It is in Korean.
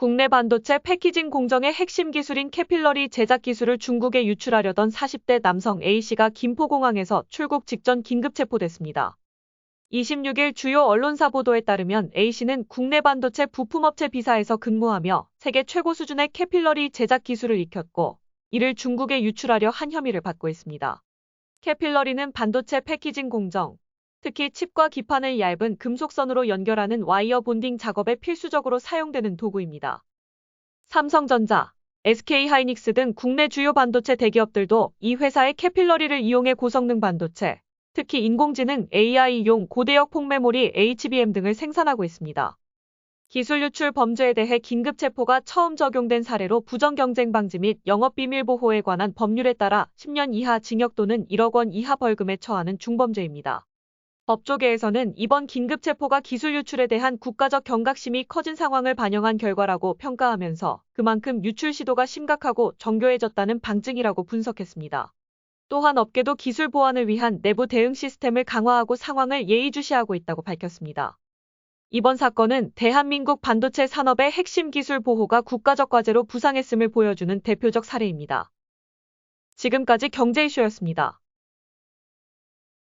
국내 반도체 패키징 공정의 핵심 기술인 캐필러리 제작 기술을 중국에 유출하려던 40대 남성 A씨가 김포공항에서 출국 직전 긴급 체포됐습니다. 26일 주요 언론사 보도에 따르면 A씨는 국내 반도체 부품업체 비사에서 근무하며 세계 최고 수준의 캐필러리 제작 기술을 익혔고 이를 중국에 유출하려 한 혐의를 받고 있습니다. 캐필러리는 반도체 패키징 공정, 특히 칩과 기판을 얇은 금속선으로 연결하는 와이어 본딩 작업에 필수적으로 사용되는 도구입니다. 삼성전자, SK하이닉스 등 국내 주요 반도체 대기업들도 이 회사의 캐필러리를 이용해 고성능 반도체, 특히 인공지능 AI용 고대역 폭메모리 HBM 등을 생산하고 있습니다. 기술 유출 범죄에 대해 긴급 체포가 처음 적용된 사례로 부정 경쟁 방지 및 영업 비밀 보호에 관한 법률에 따라 10년 이하 징역 또는 1억 원 이하 벌금에 처하는 중범죄입니다. 법조계에서는 이번 긴급 체포가 기술 유출에 대한 국가적 경각심이 커진 상황을 반영한 결과라고 평가하면서 그만큼 유출 시도가 심각하고 정교해졌다는 방증이라고 분석했습니다. 또한 업계도 기술 보완을 위한 내부 대응 시스템을 강화하고 상황을 예의주시하고 있다고 밝혔습니다. 이번 사건은 대한민국 반도체 산업의 핵심 기술 보호가 국가적 과제로 부상했음을 보여주는 대표적 사례입니다. 지금까지 경제 이슈였습니다.